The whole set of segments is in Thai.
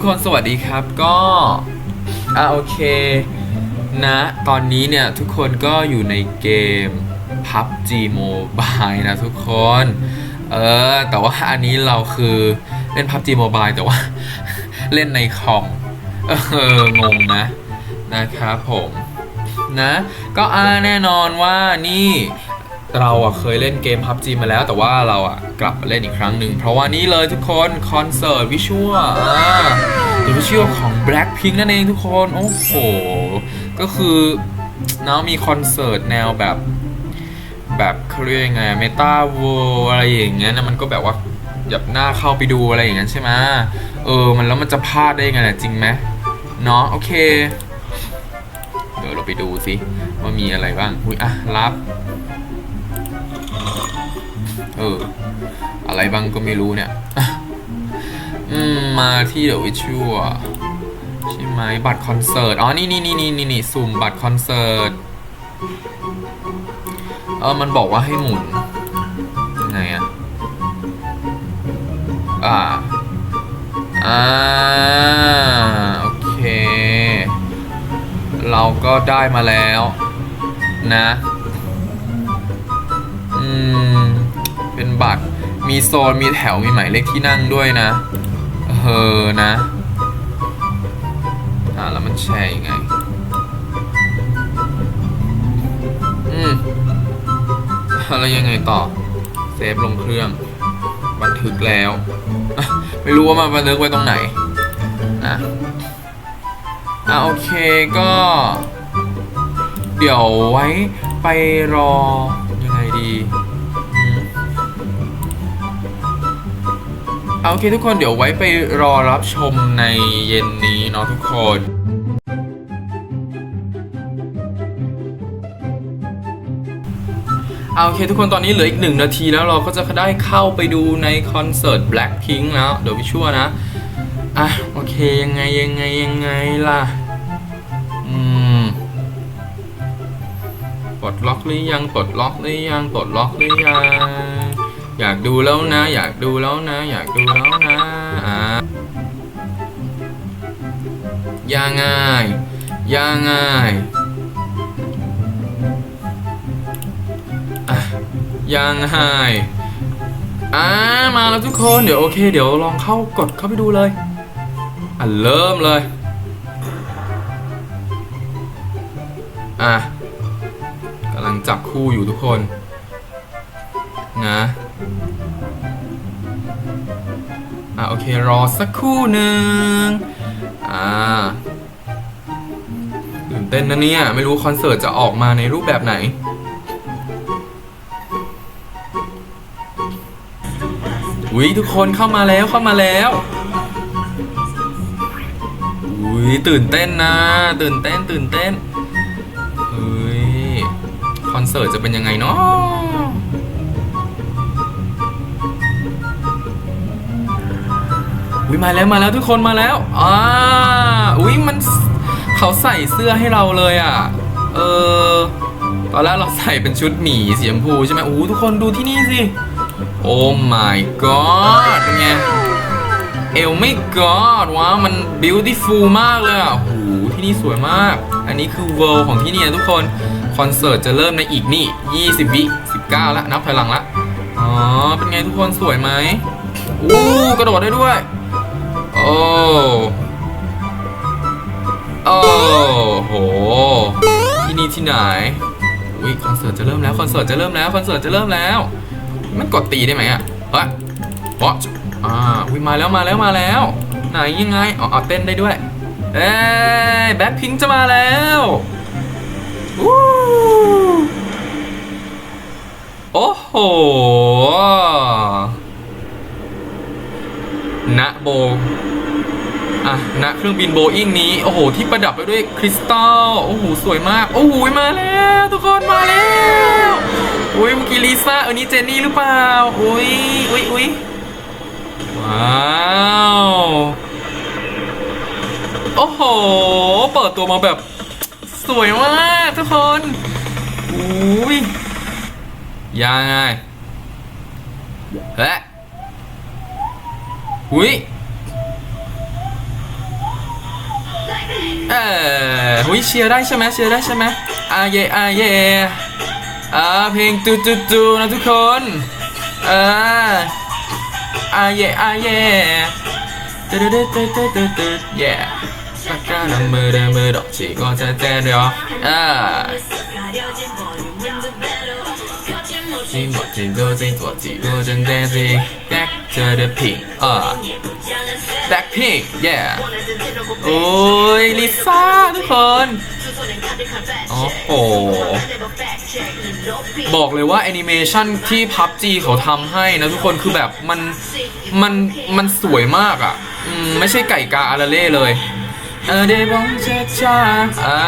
ทุกคนสวัสดีครับก็อ่าโอเคนะตอนนี้เนี่ยทุกคนก็อยู่ในเกม PUBG Mobile นะทุกคน เออ แต่ว่าอันนี้เราคือเล่น PUBG Mobile แต่ว่า เล่นในคอมเอองงนะ นะครับผมนะ ก็อ่าแน่นอนว่านี่ เราอะเคยเล่นเกม PUBG มาแล้ว แต่ว่าเราอะกลับมาเล่นอีกครั้งหนึ่ง เพราะว่านี่เลยทุกคนคอนเสิร์ตวิชวลอ่าวิชวลของ Blackpink นั่นเองทุกคน โอ้โห ก็คือเนาะมีคอนเสิร์ตแนวแบบ แบบเขาเรียกยังไงเมตาเวอะไรอย่างเงี้ยนะมันก็แบบว่าแบบน่าเข้าไปดูอะไรอย่างเงี้ยใช่ไหมเออ มันแล้วมันจะพลาดได้ยังไงจริงไหมเนาะโอเค เดี๋ยวเราไปดูสิว่ามีอะไรบ้างอุ้ยอะรับ เออ อะไรบ้างก็ไม่รู้เนี่ยอะอืมมาที่เด e v วิชวลใช่ไหมบัตรคอนเสิร์ต อ๋อ นี่นี่นี่นี่นี่นี่สุ่มบัตรคอนเสิร์ต เออ มันบอกว่าให้หมุน ยังไงอะอ่า อ่า โอเค เราก็ได้มาแล้ว นะ อืม เป็นบัตร มีโซน มีแถว มีหมายเลขที่นั่งด้วยนะ เออนะ อ่าแล้วมันแชร์ยังไง อืมแล้วยังไงต่อ เซฟลงเครื่อง บันทึกแล้ว ไม่รู้ว่ามันบันทึกไว้ตรงไหน อะ อะโอเคก็ เดี๋ยวไว้ไปรอยังไงดี อะโอเคทุกคนเดี๋ยวไว้ไปรอรับชมในเย็นนี้เนาะทุกคนเอาโอเคทุกคนตอนนี้เหลืออีกหนึ่งนาทีแล้วเราก็จะได้เข้าไปดูในคอนเสิร์ต Blackpink แล้วเดี๋ยววิชัวนะ อะ โอเค ยังไงยังไงยังไงล่ะ อืมปลดล็อกหรือยังปลดล็อกหรือยังปลดล็อกหรือยัง อยากดูแล้วนะ อยากดูแล้วนะ อยากดูแล้วนะอะยังไงยังไงยังไงอ่ามาแล้วทุกคนเดี๋ยวโอเค เดี๋ยวลองเข้ากดเข้าไปดูเลยอะเริ่มเลยอะกำลังจับคู่อยู่ทุกคน นะ อะโอเครอสักครู่หนึ่งอ่าตื่นเต้นนะเนี่ย ไม่รู้คอนเสิร์ตจะออกมาในรูปแบบไหนอุ้ยทุกคนเข้ามาแล้วเข้ามาแล้วอุ้ยตื่นเต้นนะ ตื่นเต้นตื่นเต้นเฮ้ยคอนเสิร์ตจะเป็นยังไงเนาะ อุ้ยมาแล้วมาแล้วทุกคนมาแล้วอ่าอุ้ยมันเขาใส่เสื้อให้เราเลยอะ เออตอนแรกเราใส่เป็นชุดหมีสีชมพูใช่ไหมอู้ทุกคนดูที่นี่สิ โอ้ my god เป็นไง เอลไม่ god ว้ามัน beautiful มากเลยอะโอ้โหที่นี่สวยมาก อันนี้คือ world ของที่นี่นะทุกคน คอนเสิร์ตจะเริ่มในอีกนี่ 20 วิ 19 แล้วนับถอยหลังละ อ๋อ เป็นไงทุกคนสวยไหมอู้กระโดดได้ด้วย โอ้โอ้โห ที่นี่ที่ไหน อุ้ยคอนเสิร์ตจะเริ่มแล้วคอนเสิร์ตจะเริ่มแล้วคอนเสิร์ตจะเริ่มแล้ว มันกดตีได้ไหมอะเฮ้ยเพราะอ่าวิมาแล้วมาแล้วมาแล้ว ไหนยังไงอ๋อเอาเต้นได้ด้วย เอ้ยแบ็คพิงจะมาแล้ววู้โอ้โห ณโบอะณเครื่องบินโบอิงนี้ โอ้โห ที่ประดับไปด้วยคริสตัล โอ้โห สวยมาก โอ้โห มาแล้วทุกคนมาแล้วอุ้ยเมื่อกี้ลิซ่าเออนี่เจนนี่หรือเปล่า อุ้ยอุ้ยอุ้ยว้าว โอ้โห เปิดตัวมาแบบสวยมากทุกคนอุ้ยยังไงเฮ้ย อุ้ยเออหุยเชียร์ได้ใช่ไหมเชียร์ได้ใช่ไหมอาเยอาเยอ่าเพลงตูตูตูนะทุกคนเอออาเยอาเยตูตูตูตูตูตูตู yeah ปากกาน้ำมือเดิมมือดอกชีก็จะเต้นเดียวอ่า จิงหมดจิงตัวจิงตัวจิงตัวจนเต้นจิ back to the pink อ่า back pink yeah โอ้ยลิซ่าทุกคนโอ้โหบอกเลยว่าแอนิเมชันที่ PUBG เขาทำให้นะทุกคนคือแบบมันมันมันสวยมากอะไม่ใช่ไก่กาอาราเล่เลย เออเดบองเจจาอ่า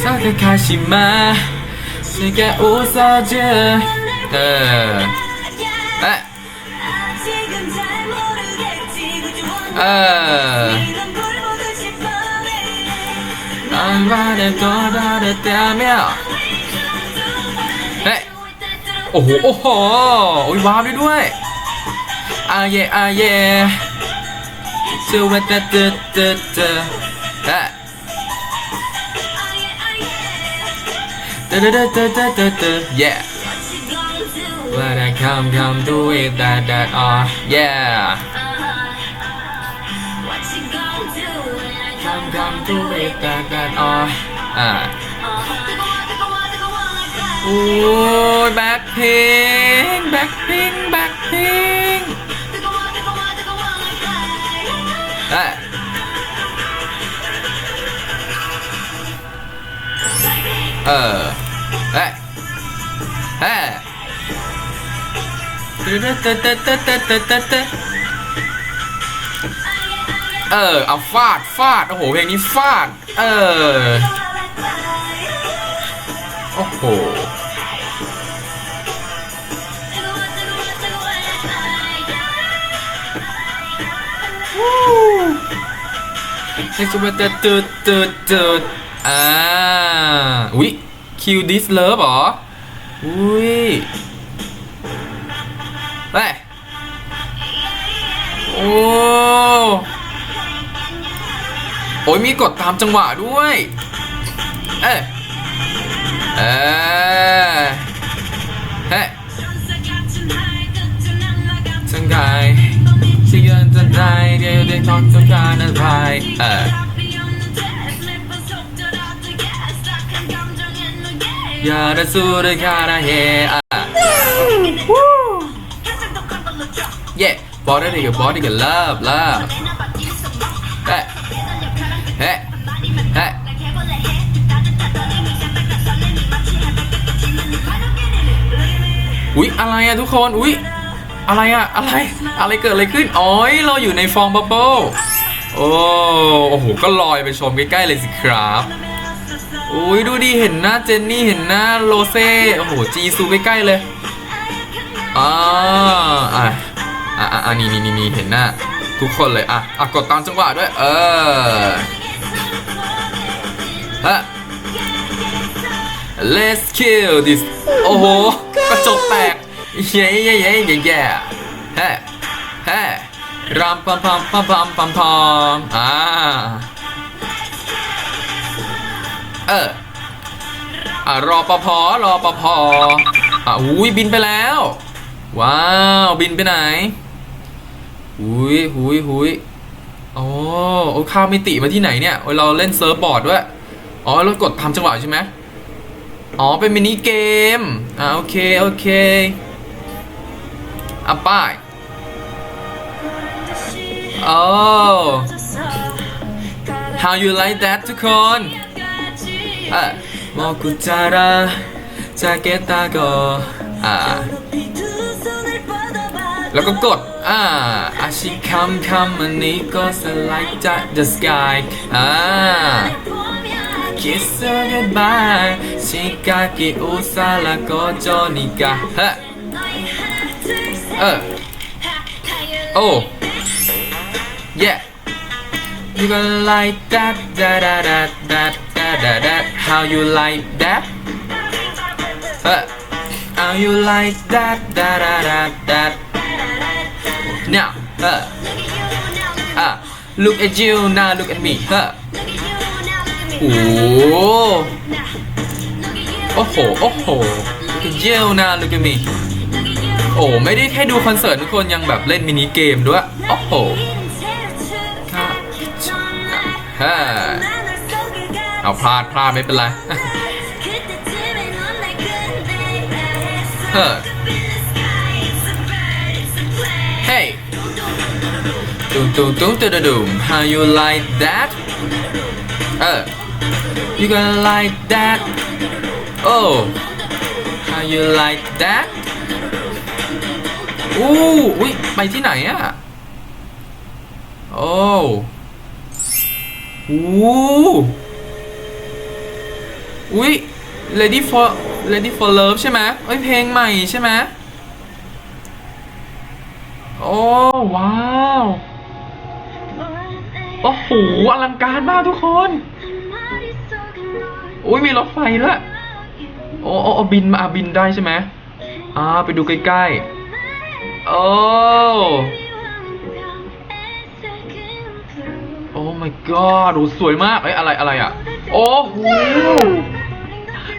ซาเกคาชิมะ 네가 웃어줘 네. 날 말해 떠나랬다며 네. 오호 오호 우리 마음이 누해 아예 아예 스웨트 뜨뜨뜨 네. Yeah. When I come, come do it, that, that, ah, uh, yeah. Come, come do it, that, that, ah, uh, à. Ôi, Blackpink, Blackpink, Blackpink. Đấy. Ờ. Uh. เออเออาฟาดฟาด โอ้โหเพลงนี้ฟาด เออ โอ้โหนี่คือมันจะตืดตืดตืดอ่าอุ๊ยคิวดิสเลิฟหรอ อุ้ยเฮ้ยโอ้โอ้ยมีกดตามจังหวะด้วย เอ้เอ้เฮ้ยสังกายสิ่งที่จะได้เดี๋ยวได้ต้องต้องการอะไรเออ อย่าด้สู้ด้วยการเฮอะเย่บอดี้กับบอดี้กับเลิฟเลิฟเฮ้เฮ้เฮ้อุ๊ยอะไรอะทุกคนอุ๊ยอะไรอะอะไรอะไรเกิดอะไรขึ้นอ๋อยเราอยู่ในฟองบับเบิ้ลโอ้โอ้โหก็ลอยไปชมใกล้ๆเลยสิครับ อุ้ยดูดิเห็นหน้าเจนนี่เห็นหน้าโรเซ่โอ้โหจีซูใกล้ๆเลยอ่าอะอะอะนี่นี่นี่นี่เห็นหน้า ทุกคนเลยอะอะกดตามจังหวะด้วย เออฮะ Let's kill this โอ้โห กระจกแตกเย้เย้เย้เย้เย้เฮ้เฮ้รำพัมพัมพัมพัมพัมพัมอ่า เอออะรอปภรอปภอะอุ้ยบินไปแล้ว ว้าวบินไปไหนหุยหุยหุยโอ้โอ้ข้าวมิติมาที่ไหนเนี่ยเราเล่นเซิร์ฟบอร์ดด้วยอ๋อเรากดทำจังหวะใช่ไหมอ๋อเป็นมินิเกมอ่าโอเคโอเคอะไป้ายโอ้ how you like that ทุกคน あ먹고 자라 자겠다고 아 라고 꽃 아, 아시 캄캄하니 꽃은 like that the sky 아 kiss her goodbye 시각이 웃살라 꺼져니까 어오 yeah You gonna like that, da da da da da da da. How you like that เฮ้ how you like that that that that that now เอออะ look at you now look at me ฮะโอ้โหโอ้โหโอ้โห look at you now look at me โอ้ไม่ได้แค่ดูคอนเสิร์ตทุกคนยังแบบเล่นมินิเกมด้วย โอ้โหฮะ เอาพลาดพลาดไม่เป็นไรเออเฮ้ยตุ้งตุ้งตุ้งตุ้งตุ้ง how you like that เออ you gonna like that oh how you like that อู้อุ้ยไปที่ไหนอะโอ้อู้ อุ้ย Ready for Ready for Love ใช่ไหมเอ้ยเพลงใหม่ใช่ไหมโอ้ว้าวโอ้โหอลังการมากทุกคนอุ้ยมีรถไฟด้วโอ้โอ้บินมาบินได้ใช่ไหมอ่าไปดูใกล้ๆ โอ้ โอ้ my god ดูสวยมากเอ้ยอะไรอะไรอะ โอ้โห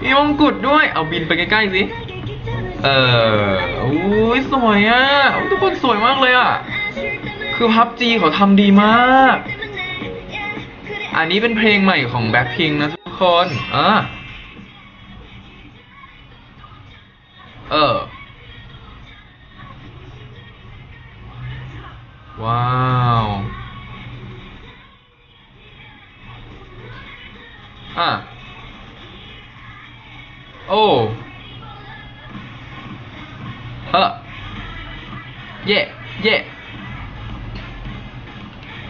มีมงกุฎด้วย เอาบินไปใกล้ๆสิ เอออุ้ยสวยอะ ทุกคนสวยมากเลยอะ คือพับจีเขาทำดีมาก อันนี้เป็นเพลงใหม่ของ Blackpink นะทุกคนอะเออ ว้าวอะ โอ้เฮ้อเย่เย่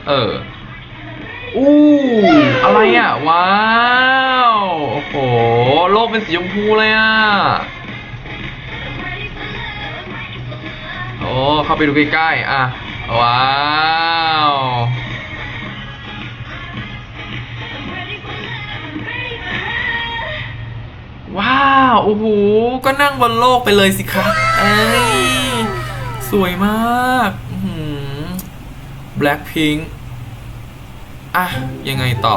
เอออู้อะไรอะ ว้าว โอ้โห โลกเป็นสีชมพูเลยอะ โอ้ เข้าไปดูใกล้ๆ อะ ว้าว ว้าว โอ้โห ก็นั่งบนโลกไปเลยสิครับเอ้ย สวยมากอื้อหือ Blackpink อะ ยังไงต่อ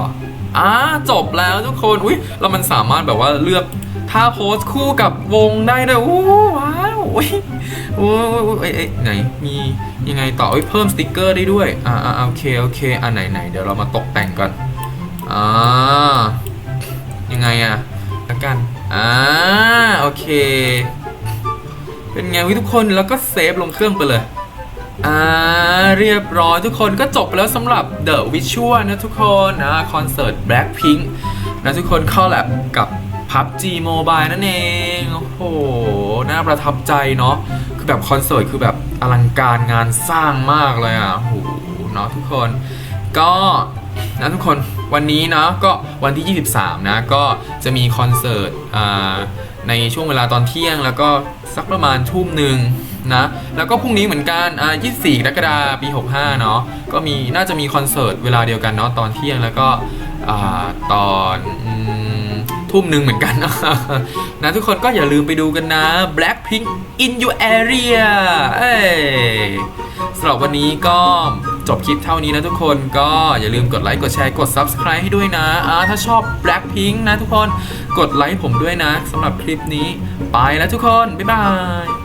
อ่าจบแล้วทุกคน อุ้ยแล้วมันสามารถแบบว่าเลือกท่าโพสคู่กับวงได้ด้วยอู้ว้าวอุ้ยโอ้ยโอ้ยเอ้ยไหน มียังไงต่ออุ้ยเพิ่มสติกเกอร์ได้ด้วย อ่าอ่าโอเค โอเค อ่าไหนไหนเดี๋ยวเรามาตกแต่งก่อน อ่า ยังไงอะแล้วกัน อ่าโอเค เป็นไงวิทุกคนแล้วก็เซฟลงเครื่องไปเลยอ่าเรียบร้อยทุกคนก็จบไปแล้วสำหรับ The Visual นะทุกคนนะคอนเสิร์ต Blackpink นะทุกคนเข้าแลบกับ PUBG Mobile นั่นเอง โอ้โห น่าประทับใจเนาะคือแบบคอนเสิร์ตคือแบบอลังการงานสร้างมากเลยอะโอ้โหเนาะทุกคนก็ นะทุกคนวันนี้เนาะก็วันที่ 23 นะก็จะมีคอนเสิร์ตในช่วงเวลาตอนเที่ยง แล้วก็สักประมาณทุ่มหนึ่งนะแล้วก็พรุ่งนี้เหมือนกันอ่า24กรกฎาคมปี 65 เนาะก็มีน่าจะมีคอนเสิร์ตเวลาเดียวกันเนาะตอนเที่ยงแล้วก็ตอนอทุ่มหนึ่งเหมือนกันนะทุกคนก็อย่าลืมไปดูกันนะ Blackpink in your area เอ้ยสำหรับวันนี้ก็ จบคลิปเท่านี้นะทุกคนก็อย่าลืมกดไลค์กดแชร์กด Subscribe ให้ด้วยนะอ่าถ้าชอบ Blackpink นะทุกคนกดไลค์ผมด้วยนะสำหรับคลิปนี้ ไปแล้วทุกคน บ๊ายบาย